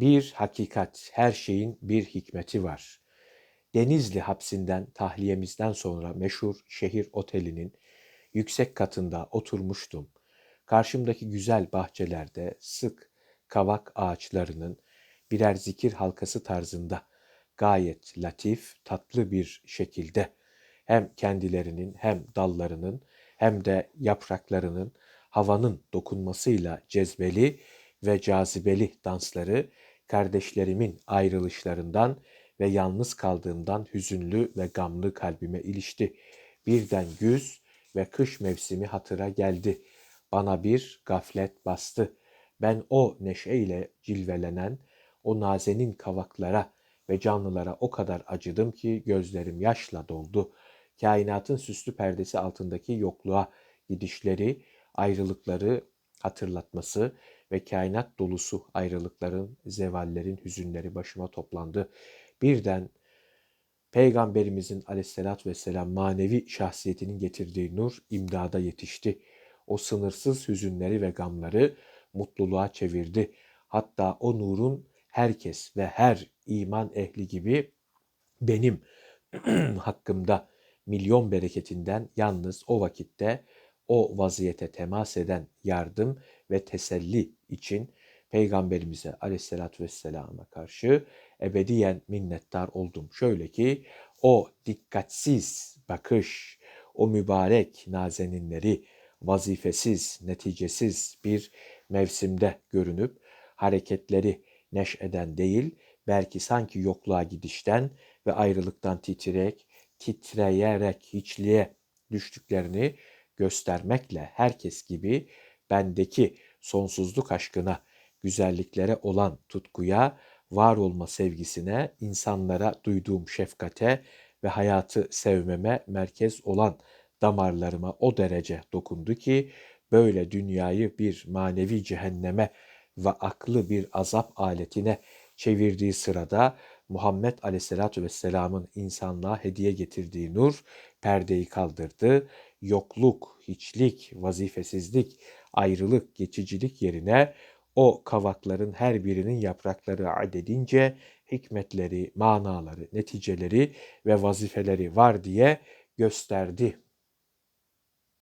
Bir hakikat, her şeyin bir hikmeti var. Denizli hapsinden tahliyemizden sonra meşhur şehir otelinin yüksek katında oturmuştum. Karşımdaki güzel bahçelerde sık kavak ağaçlarının birer zikir halkası tarzında gayet latif, tatlı bir şekilde hem kendilerinin hem dallarının hem de yapraklarının havanın dokunmasıyla cezbeli ve cazibeli dansları kardeşlerimin ayrılışlarından ve yalnız kaldığımdan hüzünlü ve gamlı kalbime ilişti. Birden güz ve kış mevsimi hatıra geldi. Bana bir gaflet bastı. Ben o neşeyle cilvelenen, o nazenin kavaklara ve canlılara o kadar acıdım ki gözlerim yaşla doldu. Kainatın süslü perdesi altındaki yokluğa gidişleri, ayrılıkları hatırlatması ve kainat dolusu ayrılıkların, zevallerin hüzünleri başıma toplandı. Birden Peygamberimizin aleyhissalatü vesselam manevi şahsiyetinin getirdiği nur imdada yetişti. O sınırsız hüzünleri ve gamları mutluluğa çevirdi. Hatta o nurun herkes ve her iman ehli gibi benim hakkımda milyon bereketinden yalnız o vakitte o vaziyete temas eden yardım ve teselli için Peygamberimize aleyhissalatü vesselama karşı ebediyen minnettar oldum. Şöyle ki o dikkatsiz bakış, o mübarek nazeninleri vazifesiz, neticesiz bir mevsimde görünüp hareketleri neşeden değil, belki sanki yokluğa gidişten ve ayrılıktan titreyerek, titreyerek hiçliğe düştüklerini göstermekle herkes gibi bendeki sonsuzluk aşkına, güzelliklere olan tutkuya, var olma sevgisine, insanlara duyduğum şefkate ve hayatı sevmeme merkez olan damarlarıma o derece dokundu ki böyle dünyayı bir manevi cehenneme ve aklı bir azap aletine çevirdiği sırada Muhammed Aleyhisselatü Vesselam'ın insanlığa hediye getirdiği nur perdeyi kaldırdı. Yokluk, hiçlik, vazifesizlik, ayrılık, geçicilik yerine o kavakların her birinin yaprakları adedince hikmetleri, manaları, neticeleri ve vazifeleri var diye gösterdi